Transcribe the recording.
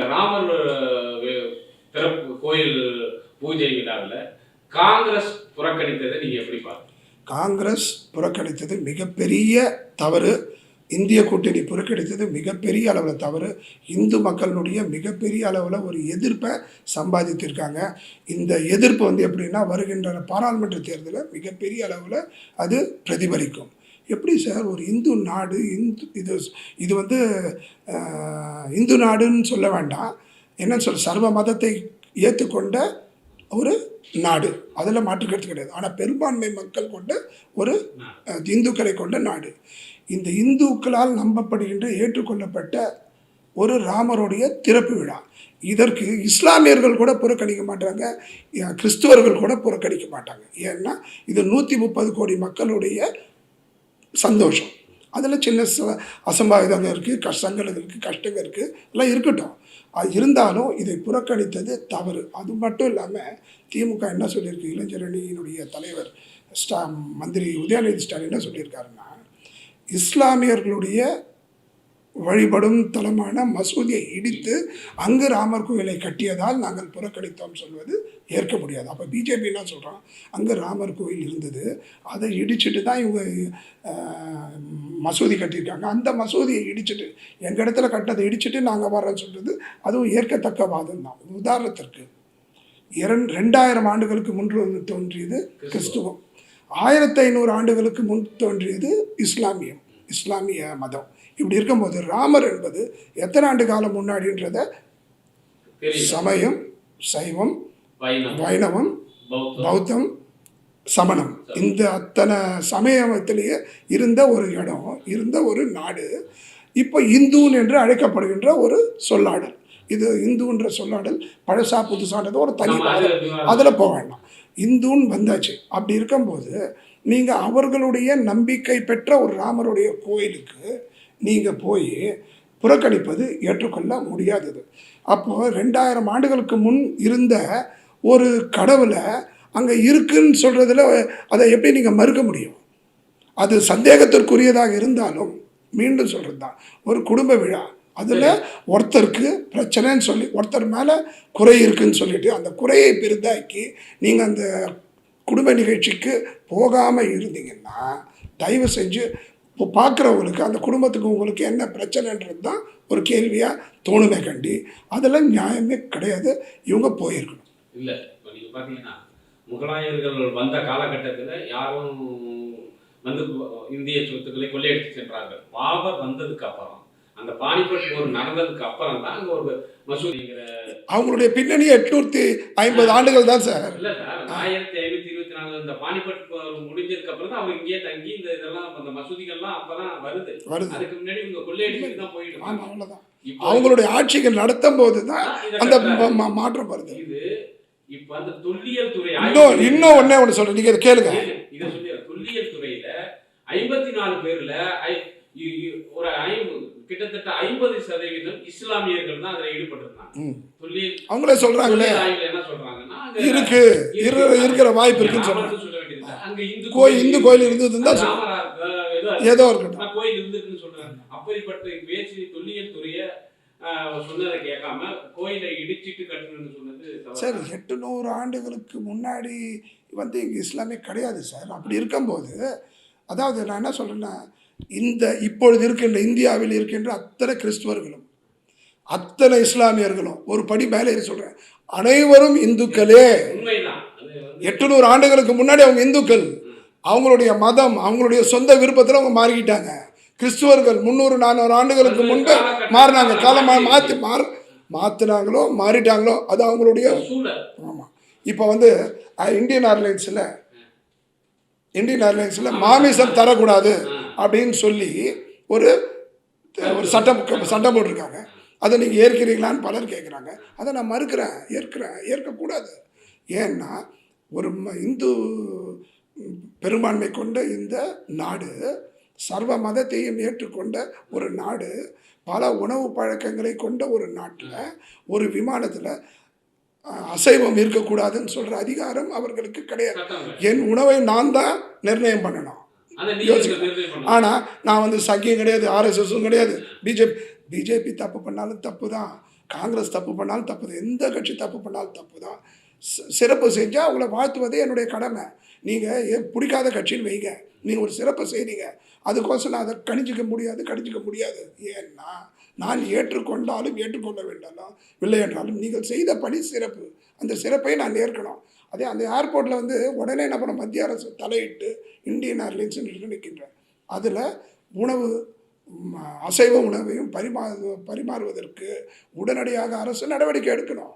இந்த ராமர் பிறப்பு கோயில் பூஜை விழாவில் காங்கிரஸ் புறக்கணித்ததை நீங்கள் எப்படி பாருங்க காங்கிரஸ் புறக்கணித்தது மிகப்பெரிய தவறு. இந்திய கூட்டணி புறக்கணித்தது மிகப்பெரிய அளவில் தவறு. இந்து மக்களினுடைய மிகப்பெரிய அளவில் ஒரு எதிர்ப்பை சம்பாதித்திருக்காங்க. இந்த எதிர்ப்பு வந்து எப்படின்னா வருகின்ற பாராளுமன்ற தேர்தலில் மிகப்பெரிய அளவில் அது பிரதிபலிக்கும். எப்படி சார் ஒரு இந்து நாடு இந்து இது இது வந்து இந்து நாடுன்னு சொல்ல வேண்டாம். என்னன்னு சொல்ல சர்வ மதத்தை ஏற்றுக்கொண்ட ஒரு நாடு. அதில் மாற்றுக்கிறது கிடையாது. ஆனால் பெரும்பான்மை மக்கள் கொண்ட ஒரு இந்துக்களை கொண்ட நாடு. இந்த இந்துக்களால் நம்பப்படுகின்ற ஏற்றுக்கொள்ளப்பட்ட ஒரு ராமருடைய திறப்பு விழா. இதற்கு இஸ்லாமியர்கள் கூட புறக்கணிக்க மாட்டாங்க. கிறிஸ்துவர்கள் கூட புறக்கணிக்க மாட்டாங்க. ஏன்னா இது நூற்றி முப்பது கோடி மக்களுடைய சந்தோஷம். அதில் சின்ன சில அசம்பாவிதங்கள் இருக்குது கஷ்டங்கள் இருக்குது கஷ்டங்கள் இருக்குது எல்லாம் இருக்கட்டும். அது இருந்தாலும் இதை புறக்கணித்தது தவறு. அது மட்டும் இல்லாமல் திமுக என்ன சொல்லியிருக்கு? இளைஞரணியினுடைய தலைவர் ஸ்டா மந்திரி உதயநிதி ஸ்டாலின் என்ன சொல்லியிருக்காருன்னா இஸ்லாமியர்களுடைய வழிபடும் தலமான மசூதியை இடித்து அங்கு ராமர் கோயிலை கட்டியதால் நாங்கள் புறக்கணித்தோம் சொல்வது ஏற்க முடியாது. அப்போ பிஜேபி என்ன சொல்கிறான் அங்கே ராமர் கோயில் இருந்தது. அதை இடிச்சிட்டு தான் இவங்க மசூதி கட்டியிருக்காங்க. அந்த மசூதியை இடிச்சிட்டு எங்கள் இடத்துல கட்டதை இடிச்சிட்டு நாங்கள் வரோன்னு சொல்கிறது அதுவும் ஏற்கத்தக்க வாதம் தான். உதாரணத்திற்கு இரண் ரெண்டாயிரம் ஆண்டுகளுக்கு முன்பு வந்து தோன்றியது கிறிஸ்துவம். ஆயிரத்தி ஐநூறு ஆண்டுகளுக்கு முன் தோன்றியது இஸ்லாமியம் இஸ்லாமிய மதம். இப்படி இருக்கும்போது ராமர் என்பது எத்தனை ஆண்டு காலம் முன்னாடின்றத? சமயம் சைவம் வைணவம் பௌத்தம் சமணம். இந்த அத்தனை சமயத்திலேயே இருந்த ஒரு இடம் இருந்த ஒரு நாடு இப்போ இந்துன் என்று அழைக்கப்படுகின்ற ஒரு சொல்லாடல். இது இந்துன்ற சொல்லாடல் பழசா புதுசானது ஒரு தனி. அதில் போக வேண்டாம். இந்துன்னு வந்தாச்சு. அப்படி இருக்கும்போது நீங்கள் அவர்களுடைய நம்பிக்கை பெற்ற ஒரு ராமருடைய கோயிலுக்கு நீங்கள் போய் புறக்கணிப்பது ஏற்றுக்கொள்ள முடியாதது. அப்போது ரெண்டாயிரம் ஆண்டுகளுக்கு முன் இருந்த ஒரு கடவுளை அங்கே இருக்குன்னு சொல்கிறதுல அதை எப்படி நீங்கள் மறுக்க முடியும்? அது சந்தேகத்திற்குரியதாக இருந்தாலும் மீண்டும் சொல்கிறது தான் ஒரு குடும்ப விழா. அதில் ஒருத்தருக்கு பிரச்சனைன்னு சொல்லி ஒருத்தர் மேலே குறை இருக்குன்னு சொல்லிட்டு அந்த குறையை பெரிதாக்கி நீங்கள் அந்த குடும்ப நிகழ்ச்சிக்கு போகாமல் இருந்தீங்கன்னா தயவு செஞ்சு இப்போ பார்க்குறவங்களுக்கு அந்த குடும்பத்துக்கு உங்களுக்கு என்ன பிரச்சனைன்றது தான் ஒரு கேள்வியாக தோணுமே கண்டி அதெல்லாம் நியாயமே கிடையாது. இவங்க போயிருக்கணும். இல்லை இப்போ நீங்கள் பார்த்தீங்கன்னா முகலாயர்கள் வந்த காலகட்டத்தில் யாரும் வந்து இந்திய சொத்துக்களை கொள்ளையடித்து சென்றார்கள். பாபர் வந்ததுக்கு அப்புறம் அந்த பானிபட் போர் நடந்ததுக்கு அப்புறம் தான் அங்கே ஒரு மசூதிங்கிற அவங்களுடைய பின்னணி எட்நூற்றி ஐம்பது ஆண்டுகள் தான் சார். ஆயிரத்தி ஐநூத்தி இருபத்தி நாலு இந்த பானிபட் முடிஞ்சதுக்கு அப்புறம் தான் அவர் இங்கேயே தங்கி இந்த இதெல்லாம் அந்த மசூதிகள்லாம் அப்பதான் வருது. வருது. அதுக்கு முன்னாடி இவங்க தான் போயிட்டு இப்போ அவங்களுடைய ஆட்சிகள் நடத்தும் போது தான் அந்த மாற்றம் வருது. இது இப்ப அந்த தொல்லியல் துறை இன்னும் இன்னும் ஒண்ணே ஒன்று சொல்றேன். நீங்க இதை கேளுங்க. இத சொல்லி. தொல்லியல் துறையில ஐம்பத்தி நாலு பேர்ல ஒரு கிட்டத்தட்ட ஐம்பது சதவீதம் இஸ்லாமியர்கள் தான் அதுல ஈடுபட்டிருந்தாங்க. அவங்களே சொல்றாங்களே. என்ன சொல்றாங்கன்னா இருக்கு. இரு- இருக்கிற வாய்ப்பு இருக்குன்னு சொல்றாங்க. அங்க இந்து கோயில் இந்து கோயில் இருந்ததுன்னு ஏதோ இருக்கட்டும். கோயில் இருந்துக்குன்னு சொல்றாங்க. அப்படிப்பட்ட பேச்சு தொல்லியல் துறைய சொன்னதை கேட்காம கோயிலை இடிச்சிட்டு கட்டணும்னு சொன்னது. சார் எட்டுநூறு ஆண்டுகளுக்கு முன்னாடி வந்து இங்கே இஸ்லாமே கிடையாது சார். அப்படி இருக்கும்போது அதாவது நான் என்ன சொல்றேன்னா இந்த இப்பொழுது இருக்கின்ற இந்தியாவில் இருக்கின்ற அத்தனை கிறிஸ்துவர்களும் அத்தனை இஸ்லாமியர்களும் ஒரு படி மேலே சொல்கிறேன் அனைவரும் இந்துக்களே. எட்டுநூறு ஆண்டுகளுக்கு முன்னாடி அவங்க இந்துக்கள். அவங்களுடைய மதம் அவங்களுடைய சொந்த விருப்பத்தில் அவங்க மாறிக்கிட்டாங்க. கிறிஸ்துவர்கள் முந்நூறு நானூறு ஆண்டுகளுக்கு முன்பு மாறினாங்க. காலம் மாற்றி மாற மாற்றினாங்களோ மாறிட்டாங்களோ அது அவங்களுடைய ஆமாம் இப்போ வந்து இந்தியன் ஏர்லைன்ஸில் இந்தியன் ஏர்லைன்ஸில் மாமிசம் தரக்கூடாது. அப்படின்னு சொல்லி ஒரு ஒரு சட்டம் சட்டம் போட்டிருக்காங்க. அதை நீங்கள் ஏற்கிறீங்களான்னு பலர் கேட்குறாங்க அதை நான் மறுக்கிறேன். ஏற்கிறேன். ஏற்கக்கூடாது. ஏன்னா ஒரு ம- இந்து பெரும்பான்மை கொண்ட இந்த நாடு சர்வ மதத்தையும் ஏற்றுக்கொண்ட ஒரு நாடு பல உணவு பழக்கங்களை கொண்ட ஒரு நாட்டில் ஒரு விமானத்தில் அசைவம் இருக்கக்கூடாதுன்னு சொல்கிற அதிகாரம் அவர்களுக்கு கிடையாது. என் உணவை நான் தான் நிர்ணயம் பண்ணணும். ஆனால் நான் வந்து சங்கியம் கிடையாது ஆர்எஸ்எஸும் கிடையாது. பிஜேபி பிஜேபி தப்பு பண்ணாலும் தப்பு தான் காங்கிரஸ் தப்பு பண்ணாலும் தப்பு தான் எந்த கட்சி தப்பு பண்ணாலும் தப்பு தான் சிறப்பு செஞ்சால் அவங்கள வாழ்த்துவதே என்னுடைய கடமை. நீங்கள் பிடிக்காத கட்சின்னு வைங்க. நீங்கள் ஒரு சிறப்பு செய்றீங்க. அதுக்கோசம் நான் அதை கணிச்சிக்க முடியாது கணிச்சிக்க முடியாது. ஏன்னா நான் ஏற்றுக்கொண்டாலும் ஏற்றுக்கொள்ள வேண்டாலும் இல்லை என்றாலும் நீங்கள் செய்த பணி சிறப்பு. அந்த சிறப்பை நான் ஏற்கணும். அதே அந்த ஏர்போர்ட்டில் வந்து உடனே என்ன பண்ண மத்திய அரசு தலையிட்டு இந்தியன் ஏர்லைன்ஸ் நிற்கின்றேன் அதில் உணவு அசைவ உணவையும் பரிமா பரிமாறுவதற்கு உடனடியாக அரசு நடவடிக்கை எடுக்கணும்.